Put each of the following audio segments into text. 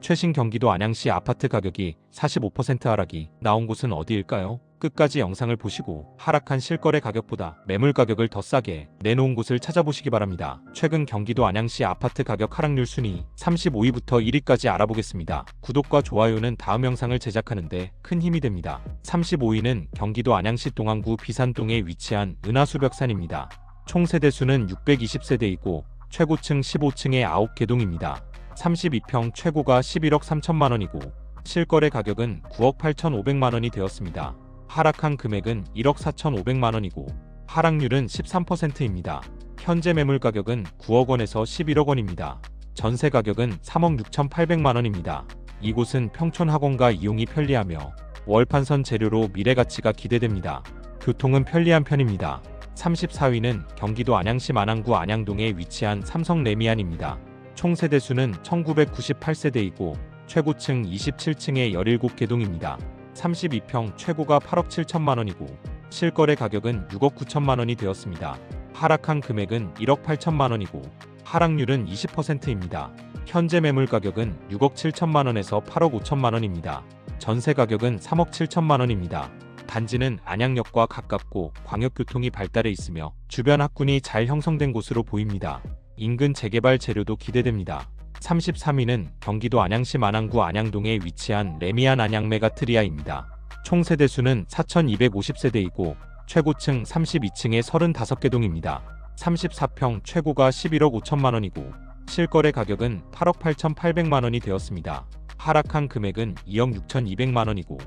최신 경기도 안양시 아파트 가격이 45% 하락이 나온 곳은 어디일까요? 끝까지 영상을 보시고 하락한 실거래 가격보다 매물 가격을 더 싸게 내놓은 곳을 찾아보시기 바랍니다. 최근 경기도 안양시 아파트 가격 하락률 순위 35위부터 1위까지 알아보겠습니다. 구독과 좋아요는 다음 영상을 제작하는데 큰 힘이 됩니다. 35위는 경기도 안양시 동안구 비산동에 위치한 은하수벽산입니다. 총 세대수는 620세대이고 최고층 15층에 9개 동입니다. 32평 최고가 11억 3천만 원이고 실거래 가격은 9억 8천5백만 원이 되었습니다. 하락한 금액은 1억 4천5백만 원이고 하락률은 13%입니다. 현재 매물 가격은 9억 원에서 11억 원입니다. 전세 가격은 3억 6천8백만 원입니다. 이곳은 평촌 학원과 이용이 편리하며 월판선 재료로 미래 가치가 기대됩니다. 교통은 편리한 편입니다. 34위는 경기도 안양시 만안구 안양동에 위치한 삼성 레미안입니다. 총 세대 수는 1998세대이고 최고층 27층에 17개 동입니다. 32평 최고가 8억 7천만 원이고 실거래 가격은 6억 9천만 원이 되었습니다. 하락한 금액은 1억 8천만 원이고 하락률은 20%입니다. 현재 매물 가격은 6억 7천만 원에서 8억 5천만 원입니다. 전세 가격은 3억 7천만 원입니다. 단지는 안양역과 가깝고 광역교통이 발달해 있으며 주변 학군이 잘 형성된 곳으로 보입니다. 인근 재개발 재료도 기대됩니다. 33위는 경기도 안양시 만안구 안양동에 위치한 레미안 안양 메가트리아입니다. 총 세대수는 4,250세대이고 최고층 32층에 35개 동입니다. 34평 최고가 11억 5천만 원이고 실거래 가격은 8억 8천8백만 원이 되었습니다. 하락한 금액은 2억 6천2백만 원이고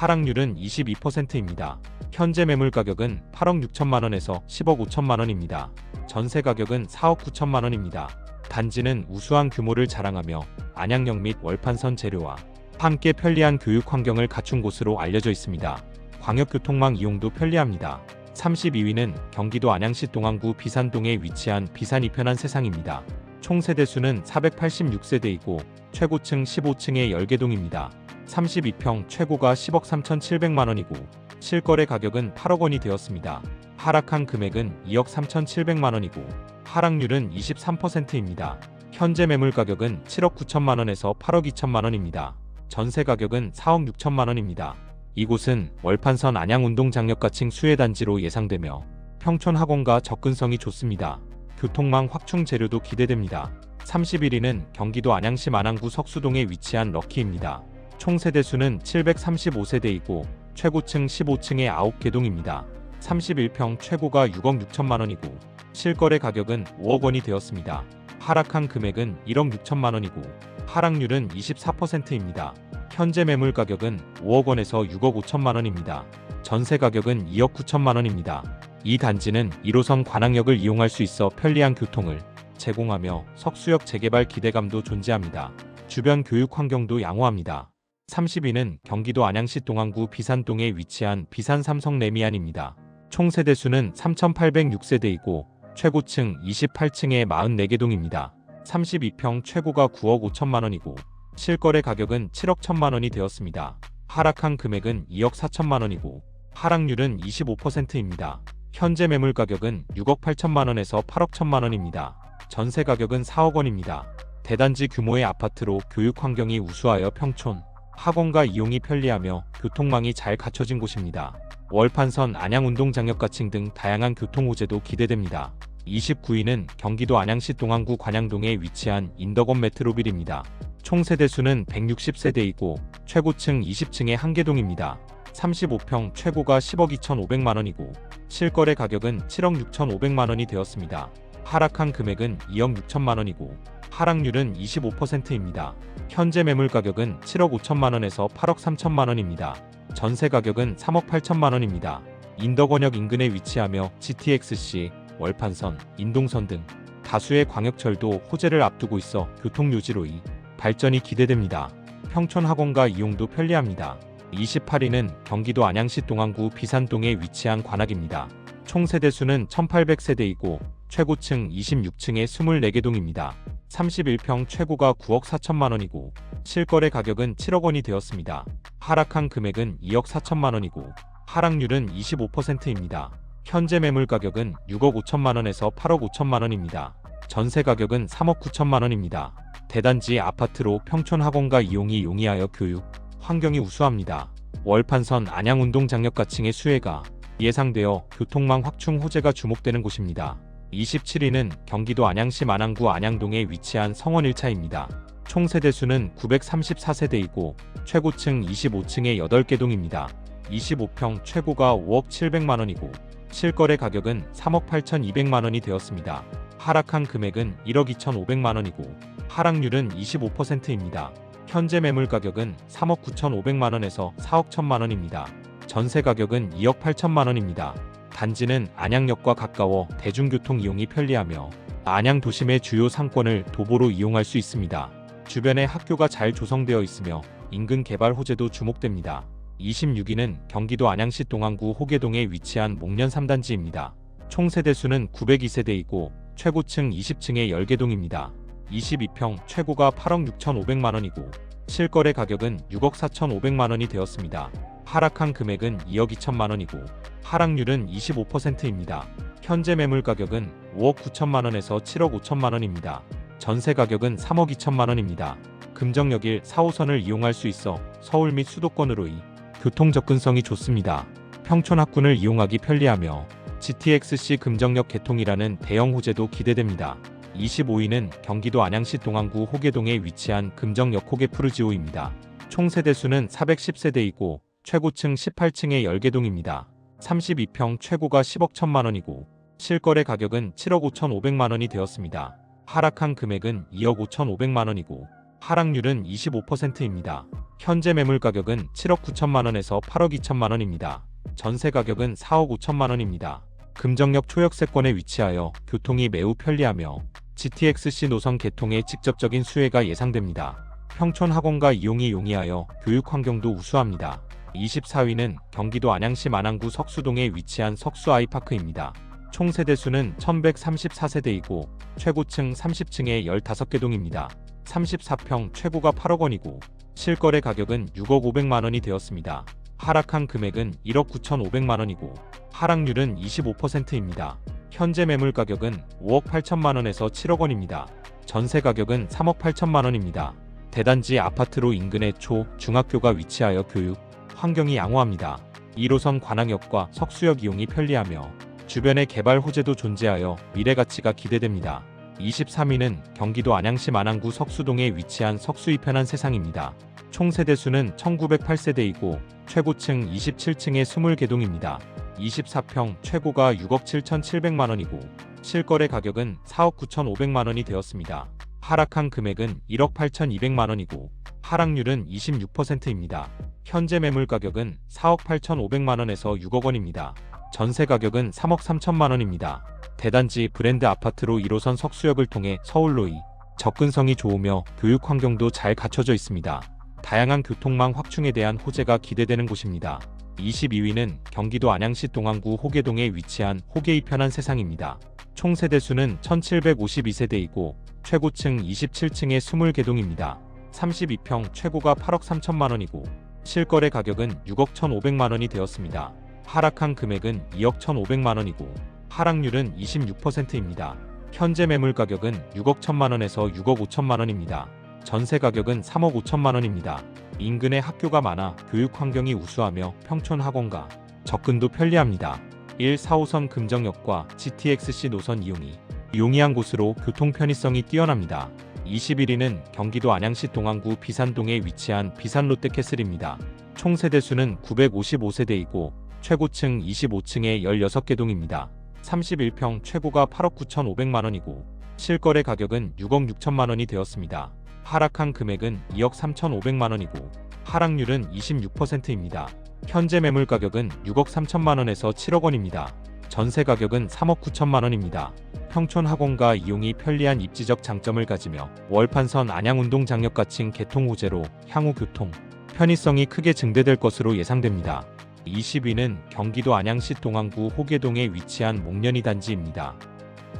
하락률은 22%입니다. 현재 매물 가격은 8억 6천만 원에서 10억 5천만 원입니다. 전세 가격은 4억 9천만 원입니다. 단지는 우수한 규모를 자랑하며 안양역 및 월판선 재료와 함께 편리한 교육 환경을 갖춘 곳으로 알려져 있습니다. 광역교통망 이용도 편리합니다. 32위는 경기도 안양시 동안구 비산동에 위치한 비산 이 편한 세상입니다. 총 세대수는 486세대이고 최고층 15층에 10개 동입니다. 32평 최고가 10억 3,700만 원이고 실거래 가격은 8억 원이 되었습니다. 하락한 금액은 2억 3,700만 원이고 하락률은 23%입니다. 현재 매물 가격은 7억 9천만 원에서 8억 2천만 원입니다. 전세 가격은 4억 6천만 원입니다. 이곳은 월판선 안양운동장역가층 수혜단지로 예상되며 평촌 학원과 접근성이 좋습니다. 교통망 확충 재료도 기대됩니다. 31위는 경기도 안양시 만안구 석수동에 위치한 럭키입니다. 총 세대수는 735세대이고 최고층 15층에 9개 동입니다. 31평 최고가 6억 6천만 원이고 실거래 가격은 5억 원이 되었습니다. 하락한 금액은 1억 6천만 원이고 하락률은 24%입니다. 현재 매물 가격은 5억 원에서 6억 5천만 원입니다. 전세 가격은 2억 9천만 원입니다. 이 단지는 1호선 관악역을 이용할 수 있어 편리한 교통을 제공하며 석수역 재개발 기대감도 존재합니다. 주변 교육 환경도 양호합니다. 30위는 경기도 안양시 동안구 비산동에 위치한 비산 삼성 레미안입니다. 총 세대수는 3,806세대이고 최고층 28층에 44개 동입니다. 32평 최고가 9억 5천만 원이고 실거래 가격은 7억 1천만 원이 되었습니다. 하락한 금액은 2억 4천만 원이고 하락률은 25%입니다. 현재 매물 가격은 6억 8천만 원에서 8억 1천만 원입니다. 전세 가격은 4억 원입니다. 대단지 규모의 아파트로 교육 환경이 우수하여 평촌, 학원과 이용이 편리하며 교통망이 잘 갖춰진 곳입니다. 월판선 안양운동장역가층 등 다양한 교통 호재도 기대됩니다. 29위는 경기도 안양시 동안구 관양동에 위치한 인덕원 메트로빌입니다. 총 세대수는 160세대이고 최고층 20층의 한개동입니다. 35평 최고가 10억 2천5백만 원이고 실거래 가격은 7억 6천5백만 원이 되었습니다. 하락한 금액은 2억 6천만 원이고 하락률은 25%입니다. 현재 매물 가격은 7억 5천만 원에서 8억 3천만 원입니다. 전세 가격은 3억 8천만 원입니다. 인덕원역 인근에 위치하며 GTX-C, 월판선, 인동선 등 다수의 광역철도 호재를 앞두고 있어 교통 유지로의 발전이 기대됩니다. 평촌 학원과 이용도 편리합니다. 28위는 경기도 안양시 동안구 비산동에 위치한 관악입니다. 총 세대수는 1800세대이고 최고층 26층에 24개 동입니다. 31평 최고가 9억 4천만 원이고 실거래 가격은 7억 원이 되었습니다. 하락한 금액은 2억 4천만 원이고 하락률은 25%입니다. 현재 매물 가격은 6억 5천만 원에서 8억 5천만 원입니다. 전세 가격은 3억 9천만 원입니다. 대단지 아파트로 평촌 학원과 이용이 용이하여 교육, 환경이 우수합니다. 월판선 안양운동장역가층의 수혜가 예상되어 교통망 확충 호재가 주목되는 곳입니다. 27위는 경기도 안양시 만안구 안양동에 위치한 성원 1차입니다. 총 세대수는 934세대이고 최고층 25층에 8개 동입니다. 25평 최고가 5억 700만원이고 실거래 가격은 3억 8,200만원이 되었습니다. 하락한 금액은 1억 2,500만원이고 하락률은 25%입니다. 현재 매물 가격은 3억 9,500만원에서 4억 1천만원입니다. 전세 가격은 2억 8천만원입니다. 단지는 안양역과 가까워 대중교통 이용이 편리하며 안양 도심의 주요 상권을 도보로 이용할 수 있습니다. 주변에 학교가 잘 조성되어 있으며 인근 개발 호재도 주목됩니다. 26위는 경기도 안양시 동안구 호계동에 위치한 목련 3단지입니다. 총 세대수는 902세대이고 최고층 20층에 10개 동입니다. 22평 최고가 8억 6,500만원이고 실거래 가격은 6억 4,500만원이 되었습니다. 하락한 금액은 2억 2천만 원이고 하락률은 25%입니다. 현재 매물 가격은 5억 9천만 원에서 7억 5천만 원입니다. 전세 가격은 3억 2천만 원입니다. 금정역일 4호선을 이용할 수 있어 서울 및 수도권으로 이 교통 접근성이 좋습니다. 평촌 학군을 이용하기 편리하며 GTX-C 금정역 개통이라는 대형 호재도 기대됩니다. 25위는 경기도 안양시 동안구 호계동에 위치한 금정역 호계 푸르지오입니다. 총 세대 수는 410세대이고 최고층 18층에 10개 동입니다. 32평 최고가 10억 1천만 원이고 실거래 가격은 7억 5천 5백만 원이 되었습니다. 하락한 금액은 2억 5천 5백만 원이고 하락률은 25%입니다. 현재 매물 가격은 7억 9천만 원에서 8억 2천만 원입니다. 전세 가격은 4억 5천만 원입니다. 금정역 초역세권에 위치하여 교통이 매우 편리하며 GTX-C 노선 개통에 직접적인 수혜가 예상됩니다. 평촌 학원과 이용이 용이하여 교육 환경도 우수합니다. 24위는 경기도 안양시 만안구 석수동에 위치한 석수 아이파크입니다. 총 세대수는 1134세대이고 최고층 30층에 15개 동입니다. 34평 최고가 8억 원이고 실거래 가격은 6억 500만 원이 되었습니다. 하락한 금액은 1억 9,500만 원이고 하락률은 25%입니다. 현재 매물 가격은 5억 8천만 원에서 7억 원입니다. 전세 가격은 3억 8천만 원입니다. 대단지 아파트로 인근의 초, 중학교가 위치하여 교육, 환경이 양호합니다. 1호선 관악역과 석수역 이용이 편리하며 주변에 개발 호재도 존재하여 미래 가치가 기대됩니다. 23위는 경기도 안양시 만안구 석수동에 위치한 석수 이 편한 세상입니다. 총 세대수는 1908세대이고 최고층 27층에 20개 동입니다. 24평 최고가 6억 7,700만 원이고 실거래 가격은 4억 9,500만 원이 되었습니다. 하락한 금액은 1억 8,200만 원이고 하락률은 26%입니다. 현재 매물 가격은 4억 8,500만 원에서 6억 원입니다. 전세 가격은 3억 3천만 원입니다. 대단지 브랜드 아파트로 1호선 석수역을 통해 서울로 이 접근성이 좋으며 교육 환경도 잘 갖춰져 있습니다. 다양한 교통망 확충에 대한 호재가 기대되는 곳입니다. 22위는 경기도 안양시 동안구 호계동에 위치한 호계 이 편한 세상입니다. 총 세대수는 1752세대이고 최고층 27층에 20개 동입니다. 32평 최고가 8억 3천만 원이고 실거래 가격은 6억 1,500만 원이 되었습니다. 하락한 금액은 2억 1,500만 원이고 하락률은 26%입니다. 현재 매물 가격은 6억 1천만 원에서 6억 5천만 원입니다. 전세 가격은 3억 5천만 원입니다. 인근에 학교가 많아 교육 환경이 우수하며 평촌 학원과 접근도 편리합니다. 1, 4호선 금정역과 GTX-C 노선 이용이 용이한 곳으로 교통 편의성이 뛰어납니다. 21위는 경기도 안양시 동안구 비산동에 위치한 비산 롯데캐슬입니다. 총 세대수는 955세대이고 최고층 25층에 16개 동입니다. 31평 최고가 8억 9천5백만 원이고 실거래 가격은 6억 6천만 원이 되었습니다. 하락한 금액은 2억 3천5백만 원이고 하락률은 26%입니다. 현재 매물 가격은 6억 3천만 원에서 7억 원입니다. 전세 가격은 3억 9천만 원입니다. 평촌 학원과 이용이 편리한 입지적 장점을 가지며 월판선 안양운동 장역가칭 개통 호재로 향후 교통 편의성이 크게 증대될 것으로 예상됩니다. 20위는 경기도 안양시 동안구 호계동에 위치한 목련이 단지입니다.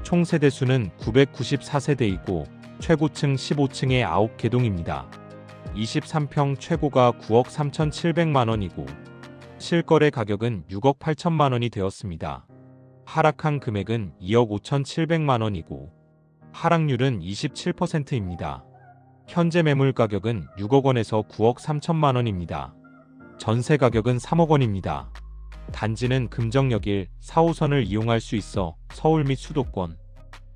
총 세대수는 994세대이고 최고층 15층에 9개 동입니다. 23평 최고가 9억 3,700만 원이고 실거래 가격은 6억 8천만 원이 되었습니다. 하락한 금액은 2억 5,700만 원이고 하락률은 27%입니다. 현재 매물 가격은 6억 원에서 9억 3천만 원입니다. 전세 가격은 3억 원입니다. 단지는 금정역일 4호선을 이용할 수 있어 서울 및 수도권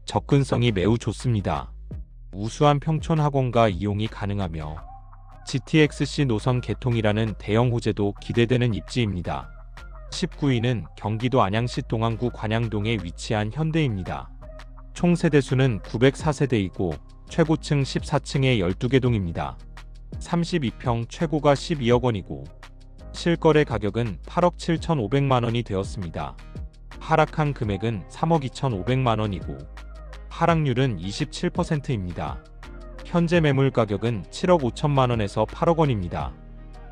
접근성이 매우 좋습니다. 우수한 평촌 학원과 이용이 가능하며 GTX-C 노선 개통이라는 대형 호재도 기대되는 입지입니다. 19위는 경기도 안양시 동안구 관양동에 위치한 현대입니다. 총 세대수는 904세대이고 최고층 14층에 12개 동입니다. 32평 최고가 12억 원이고 실거래 가격은 8억 7,500만 원이 되었습니다. 하락한 금액은 3억 2,500만 원이고 하락률은 27%입니다. 현재 매물 가격은 7억 5천만 원에서 8억 원입니다.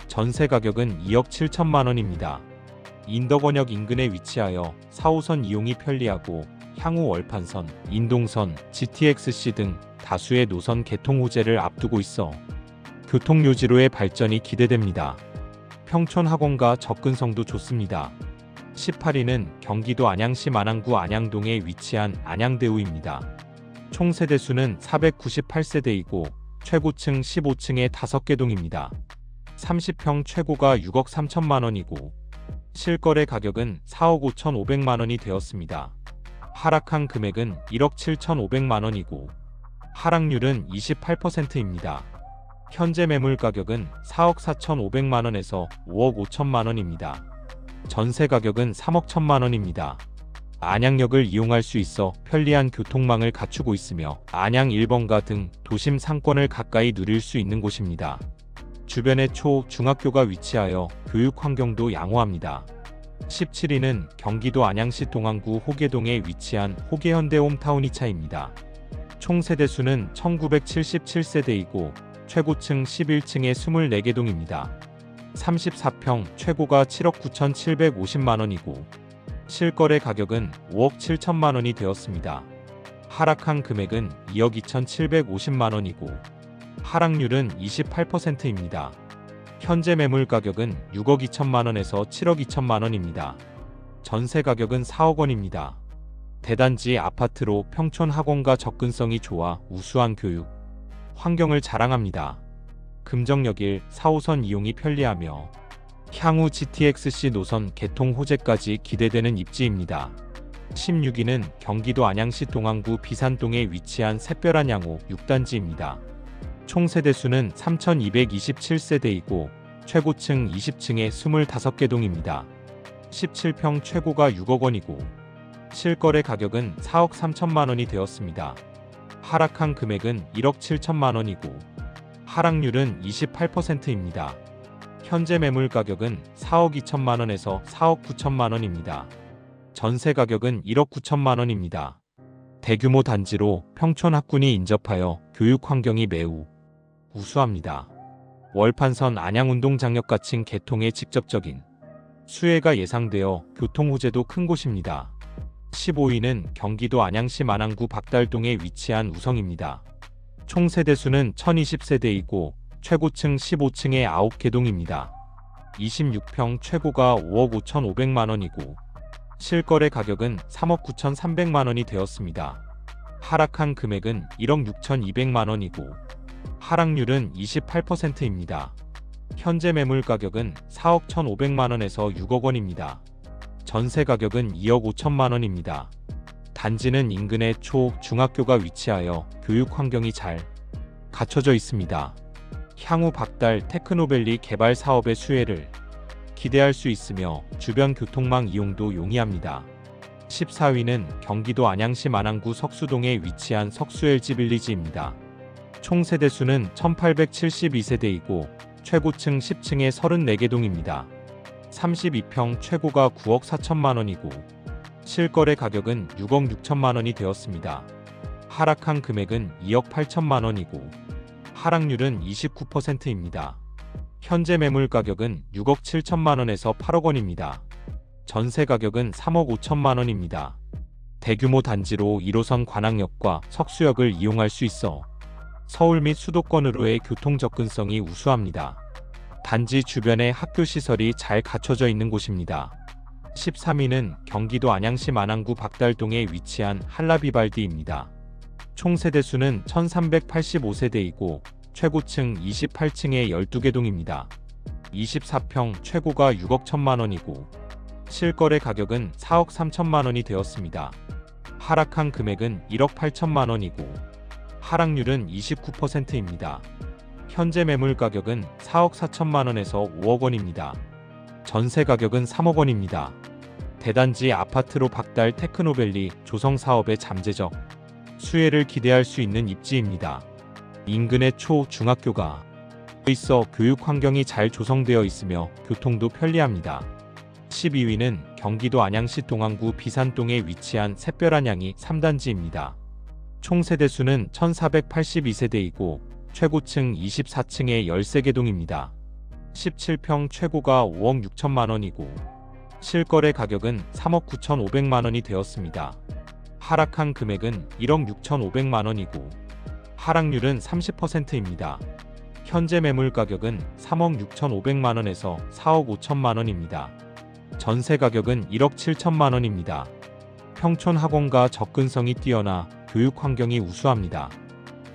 전세 가격은 2억 7천만 원입니다. 인덕원역 인근에 위치하여 4호선 이용이 편리하고 향후 월판선, 인동선, GTX-C 등 다수의 노선 개통 호재를 앞두고 있어 교통요지로의 발전이 기대됩니다. 평촌 학원과 접근성도 좋습니다. 18위는 경기도 안양시 만안구 안양동에 위치한 안양대우입니다. 총 세대수는 498세대이고 최고층 15층에 5개 동입니다. 30평 최고가 6억 3천만 원이고 실거래 가격은 4억 5천5백만 원이 되었습니다. 하락한 금액은 1억 7천5백만 원이고 하락률은 28%입니다. 현재 매물 가격은 4억 4천5백만 원에서 5억 5천만 원입니다. 전세 가격은 3억 1천만 원입니다. 안양역을 이용할 수 있어 편리한 교통망을 갖추고 있으며 안양 1번가 등 도심 상권을 가까이 누릴 수 있는 곳입니다. 주변에 초, 중학교가 위치하여 교육 환경도 양호합니다. 17위는 경기도 안양시 동안구 호계동에 위치한 호계현대 홈타운이차입니다. 총 세대수는 1977세대이고 최고층 11층에 24개 동입니다. 34평 최고가 7억 9,750만 원이고 실거래 가격은 5억 7천만 원이 되었습니다. 하락한 금액은 2억 2,750만 원이고 하락률은 28%입니다. 현재 매물 가격은 6억 2천만 원에서 7억 2천만 원입니다. 전세 가격은 4억 원입니다. 대단지 아파트로 평촌 학원과 접근성이 좋아 우수한 교육, 환경을 자랑합니다. 금정역일 4호선 이용이 편리하며 향후 GTX-C 노선 개통 호재까지 기대되는 입지입니다. 16위는 경기도 안양시 동안구 비산동에 위치한 샛별안양호 6단지입니다. 총 세대수는 3,227세대이고 최고층 20층에 25개 동입니다. 17평 최고가 6억 원이고 실거래 가격은 4억 3천만 원이 되었습니다. 하락한 금액은 1억 7천만 원이고 하락률은 28%입니다. 현재 매물 가격은 4억 2천만 원에서 4억 9천만 원입니다. 전세 가격은 1억 9천만 원입니다. 대규모 단지로 평촌 학군이 인접하여 교육 환경이 매우 우수합니다. 월판선 안양운동장역 같은 개통에 직접적인 수혜가 예상되어 교통 호재도 큰 곳입니다. 15위는 경기도 안양시 만안구 박달동에 위치한 우성입니다. 총 세대수는 1020세대이고 최고층 15층에 9개 동입니다. 26평 최고가 5억 5천5백만 원이고 실거래 가격은 3억 9천3백만 원이 되었습니다. 하락한 금액은 1억 6천2백만 원이고 하락률은 28%입니다. 현재 매물 가격은 4억 1,500만 원에서 6억 원입니다. 전세 가격은 2억 5천만 원입니다. 단지는 인근에 초, 중학교가 위치하여 교육 환경이 잘 갖춰져 있습니다. 향후 박달 테크노밸리 개발 사업의 수혜를 기대할 수 있으며 주변 교통망 이용도 용이합니다. 14위는 경기도 안양시 만안구 석수동에 위치한 석수 LG 빌리지입니다. 총 세대수는 1872세대이고 최고층 10층에 34개 동입니다. 32평 최고가 9억 4천만 원이고 실거래 가격은 6억 6천만 원이 되었습니다. 하락한 금액은 2억 8천만 원이고 하락률은 29%입니다. 현재 매물 가격은 6억 7천만 원에서 8억 원입니다. 전세 가격은 3억 5천만 원입니다. 대규모 단지로 1호선 관악역과 석수역을 이용할 수 있어 서울 및 수도권으로의 교통 접근성이 우수합니다. 단지 주변에 학교 시설이 잘 갖춰져 있는 곳입니다. 13위는 경기도 안양시 만안구 박달동에 위치한 한라비발디입니다. 총 세대수는 1385세대이고 최고층 28층에 12개 동입니다. 24평 최고가 6억 1천만 원이고 실거래 가격은 4억 3천만 원이 되었습니다. 하락한 금액은 1억 8천만 원이고 하락률은 29%입니다. 현재 매물 가격은 4억 4천만 원에서 5억 원입니다. 전세 가격은 3억 원입니다. 대단지 아파트로 박달 테크노밸리 조성 사업의 잠재적 수혜를 기대할 수 있는 입지입니다. 인근의 초, 중학교가 있어 교육 환경이 잘 조성되어 있으며 교통도 편리합니다. 12위는 경기도 안양시 동안구 비산동에 위치한 샛별안양이 3단지입니다. 총 세대수는 1482세대이고 최고층 24층에 13개 동입니다. 17평 최고가 5억 6천만 원이고 실거래 가격은 3억 9천5백만 원이 되었습니다. 하락한 금액은 1억 6천5백만 원이고 하락률은 30%입니다. 현재 매물 가격은 3억 6천5백만 원에서 4억 5천만 원입니다. 전세 가격은 1억 7천만 원입니다. 평촌 학원과 접근성이 뛰어나 교육 환경이 우수합니다.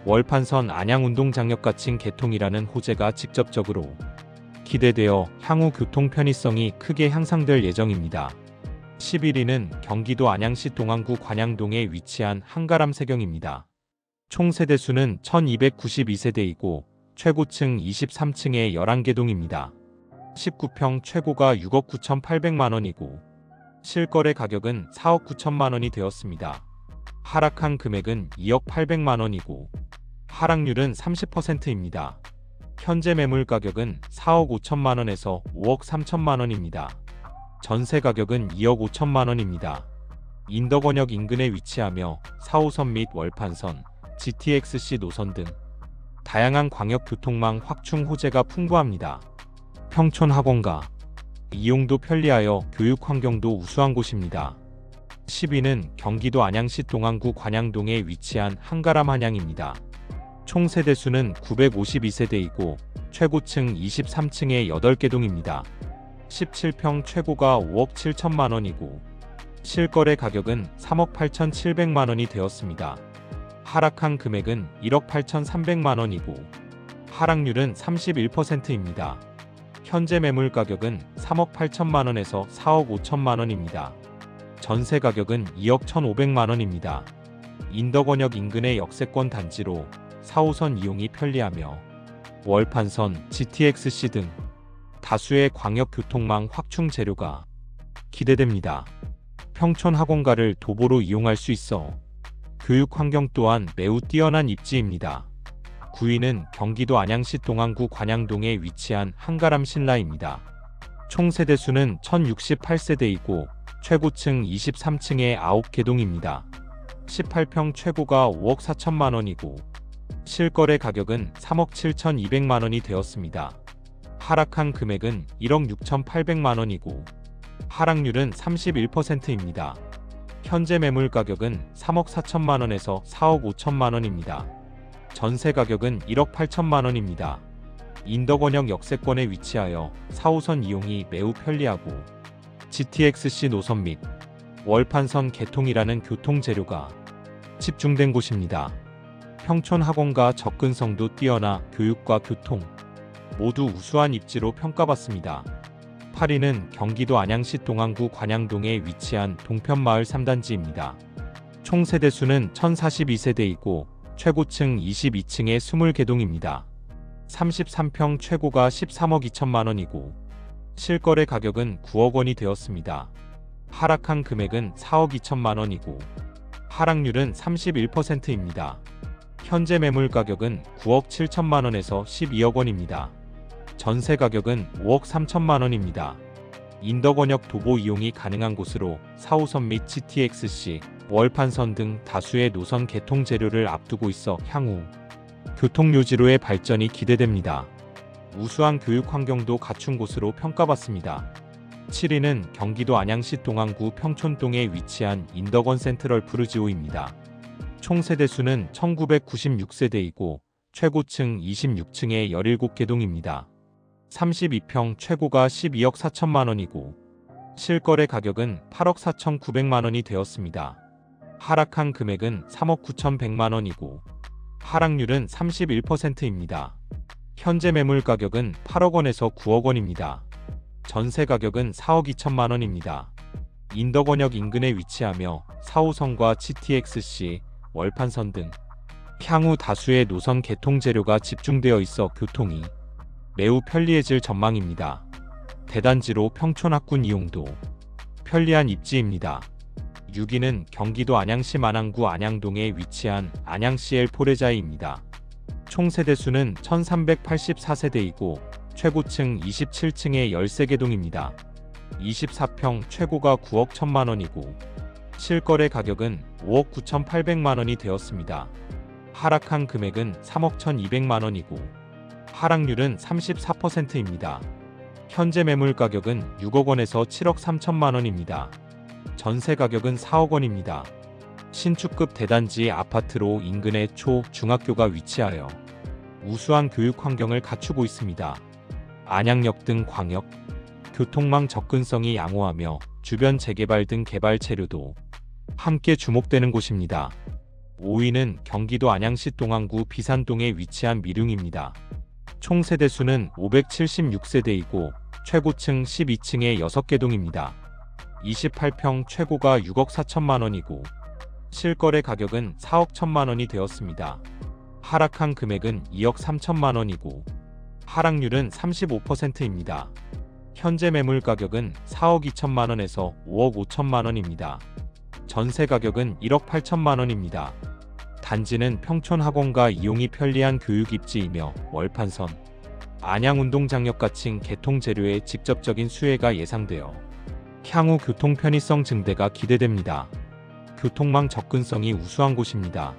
월판선 안양운동장역 가칭 개통이라는 호재가 직접적으로 기대되어 향후 교통 편의성이 크게 향상될 예정입니다. 11위는 경기도 안양시 동안구 관양동에 위치한 한가람 세경입니다. 총 세대수는 1292세대이고 최고층 23층에 11개 동입니다. 19평 최고가 6억 9,800만 원이고 실거래 가격은 4억 9천만 원이 되었습니다. 하락한 금액은 2억 800만 원이고 하락률은 30%입니다. 현재 매물 가격은 4억 5천만 원에서 5억 3천만 원입니다. 전세 가격은 2억 5천만 원입니다. 인덕원역 인근에 위치하며 4호선 및 월판선, GTX-C 노선 등 다양한 광역 교통망 확충 호재가 풍부합니다. 평촌 학원가 이용도 편리하여 교육 환경도 우수한 곳입니다. 10위는 경기도 안양시 동안구 관양동에 위치한 한가람 한양입니다. 총 세대수는 952세대이고 최고층 23층에 8개 동입니다. 17평 최고가 5억 7천만 원이고 실거래 가격은 3억 8천7백만 원이 되었습니다. 하락한 금액은 1억 8천3백만 원이고 하락률은 31%입니다. 현재 매물 가격은 3억 8천만 원에서 4억 5천만 원입니다. 전세 가격은 2억 1,500만 원입니다. 인덕원역 인근의 역세권 단지로 4호선 이용이 편리하며 월판선, GTX-C 등 다수의 광역 교통망 확충 재료가 기대됩니다. 평촌 학원가를 도보로 이용할 수 있어 교육 환경 또한 매우 뛰어난 입지입니다. 9위는 경기도 안양시 동안구 관양동에 위치한 한가람 신라입니다. 총 세대수는 1068세대이고 최고층 23층에 9개 동입니다. 18평 최고가 5억 4천만 원이고 실거래 가격은 3억 7천2백만 원이 되었습니다. 하락한 금액은 1억 6천8백만 원이고 하락률은 31%입니다. 현재 매물 가격은 3억 4천만 원에서 4억 5천만 원입니다. 전세 가격은 1억 8천만 원입니다. 인덕원역 역세권에 위치하여 4호선 이용이 매우 편리하고 GTX-C 노선 및 월판선 개통이라는 교통 재료가 집중된 곳입니다. 평촌 학원과 접근성도 뛰어나 교육과 교통 모두 우수한 입지로 평가받습니다. 8위는 경기도 안양시 동안구 관양동에 위치한 동편마을 3단지입니다. 총 세대수는 1042세대이고 최고층 22층에 20개 동입니다. 33평 최고가 13억 2천만 원이고 실거래 가격은 9억 원이 되었습니다. 하락한 금액은 4억 2천만 원이고 하락률은 31%입니다. 현재 매물 가격은 9억 7천만 원에서 12억 원입니다. 전세 가격은 5억 3천만 원입니다. 인덕원역 도보 이용이 가능한 곳으로 4호선 및 GTX-C, 월판선 등 다수의 노선 개통 재료를 앞두고 있어 향후 교통요지로의 발전이 기대됩니다. 우수한 교육 환경도 갖춘 곳으로 평가받습니다. 7위는 경기도 안양시 동안구 평촌동에 위치한 인덕원 센트럴 푸르지오입니다. 총 세대수는 1996세대이고 최고층 26층에 17개 동입니다. 32평 최고가 12억 4천만 원이고 실거래 가격은 8억 4천 9백만 원이 되었습니다. 하락한 금액은 3억 9천 100만 원이고 하락률은 31%입니다. 현재 매물 가격은 8억 원에서 9억 원입니다. 전세 가격은 4억 2천만 원입니다. 인덕원역 인근에 위치하며 4호선과 GTX-C, 월판선 등 향후 다수의 노선 개통 재료가 집중되어 있어 교통이 매우 편리해질 전망입니다. 대단지로 평촌 학군 이용도 편리한 입지입니다. 6위는 경기도 안양시 만안구 안양동에 위치한 안양CL 포레자이입니다. 총 세대수는 1384세대이고 최고층 27층의 13개 동입니다. 24평 최고가 9억 1천만 원이고 실거래 가격은 5억 9천8백만 원이 되었습니다. 하락한 금액은 3억 1,200만 원이고 하락률은 34%입니다. 현재 매물 가격은 6억 원에서 7억 3천만 원입니다. 전세 가격은 4억 원입니다. 신축급 대단지 아파트로 인근의 초, 중학교가 위치하여 우수한 교육 환경을 갖추고 있습니다. 안양역 등 광역, 교통망 접근성이 양호하며 주변 재개발 등 개발 체류도 함께 주목되는 곳입니다. 5위는 경기도 안양시 동안구 비산동에 위치한 미룡입니다. 총 세대 수는 576세대이고 최고층 12층의 6개 동입니다. 28평 최고가 6억 4천만 원이고 실거래 가격은 4억 1천만 원이 되었습니다. 하락한 금액은 2억 3천만 원이고 하락률은 35%입니다. 현재 매물 가격은 4억 2천만 원에서 5억 5천만 원입니다. 전세 가격은 1억 8천만 원입니다. 단지는 평촌 학원과 이용이 편리한 교육 입지이며 월판선, 안양 운동장역 같은 개통 재료의 직접적인 수혜가 예상되어 향후 교통 편의성 증대가 기대됩니다. 교통망 접근성이 우수한 곳입니다.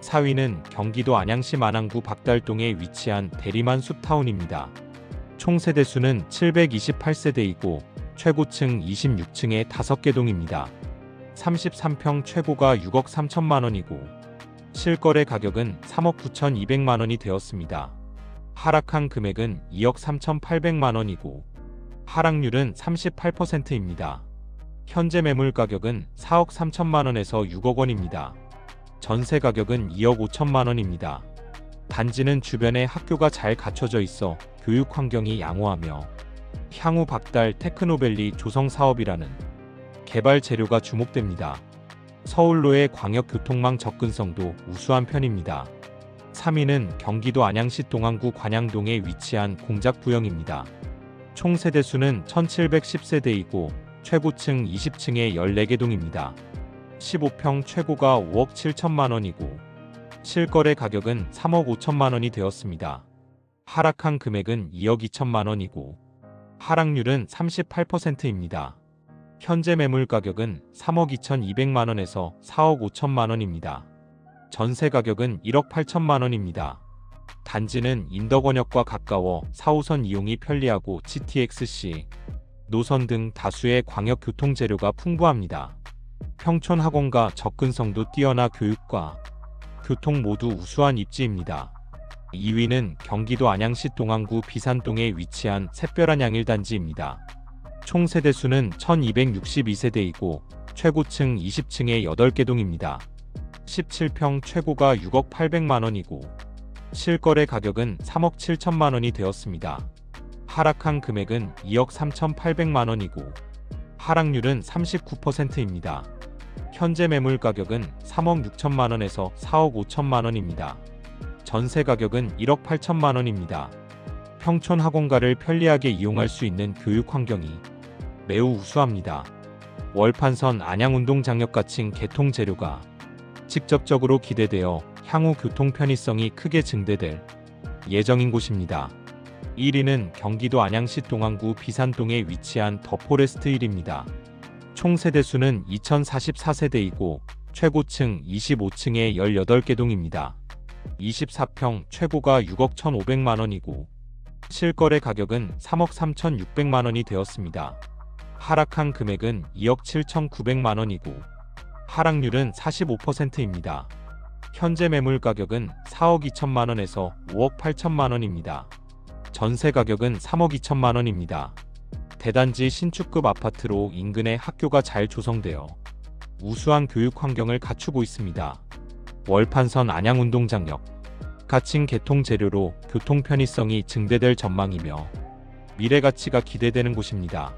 4위는 경기도 안양시 만안구 박달동에 위치한 대리만 숲타운입니다. 총 세대수는 728세대이고 최고층 26층의 5개 동입니다. 33평 최고가 6억 3천만 원이고 실거래 가격은 3억 9천2백만 원이 되었습니다. 하락한 금액은 2억 3천8백만 원이고 하락률은 38%입니다. 현재 매물 가격은 4억 3천만 원에서 6억 원입니다. 전세 가격은 2억 5천만 원입니다. 단지는 주변에 학교가 잘 갖춰져 있어 교육 환경이 양호하며 향후 박달 테크노밸리 조성 사업이라는 개발 재료가 주목됩니다. 서울로의 광역교통망 접근성도 우수한 편입니다. 3위는 경기도 안양시 동안구 관양동에 위치한 공작부영입니다. 총 세대수는 1710세대이고 최고층 20층의 14개 동입니다. 15평 최고가 5억 7천만 원이고 실거래 가격은 3억 5천만 원이 되었습니다. 하락한 금액은 2억 2천만 원이고 하락률은 38%입니다. 현재 매물 가격은 3억 2,200만 원에서 4억 5천만 원입니다. 전세 가격은 1억 8천만 원입니다. 단지는 인덕원역과 가까워 4호선 이용이 편리하고 GTX-C, 노선 등 다수의 광역 교통 재료가 풍부합니다. 평촌 학원과 접근성도 뛰어나 교육과 교통 모두 우수한 입지입니다. 2위는 경기도 안양시 동안구 비산동에 위치한 샛별한 양일단지입니다. 총 세대수는 1262세대이고 최고층 20층의 8개 동입니다. 17평 최고가 6억 8백만 원이고 실거래 가격은 3억 7천만 원이 되었습니다. 하락한 금액은 2억 3천8백만 원이고 하락률은 39%입니다. 현재 매물 가격은 3억 6천만 원에서 4억 5천만 원입니다. 전세 가격은 1억 8천만 원입니다. 평촌 학원가를 편리하게 이용할 수 있는 교육 환경이 매우 우수합니다. 월판선 안양운동 장역 같은 개통 재료가 직접적으로 기대되어 향후 교통 편의성이 크게 증대될 예정인 곳입니다. 1위는 경기도 안양시 동안구 비산동에 위치한 더 포레스트 1입니다. 총 세대수는 2044세대이고 최고층 25층의 18개 동입니다. 24평 최고가 6억 1,500만 원이고 실거래 가격은 3억 3,600만 원이 되었습니다. 하락한 금액은 2억 7,900만 원이고 하락률은 45%입니다. 현재 매물 가격은 4억 2천만 원에서 5억 8천만 원입니다. 전세 가격은 3억 2천만 원입니다. 대단지 신축급 아파트로 인근에 학교가 잘 조성되어 우수한 교육 환경을 갖추고 있습니다. 월판선 안양운동장역. 가칭 개통 재료로 교통 편의성이 증대될 전망이며 미래 가치가 기대되는 곳입니다.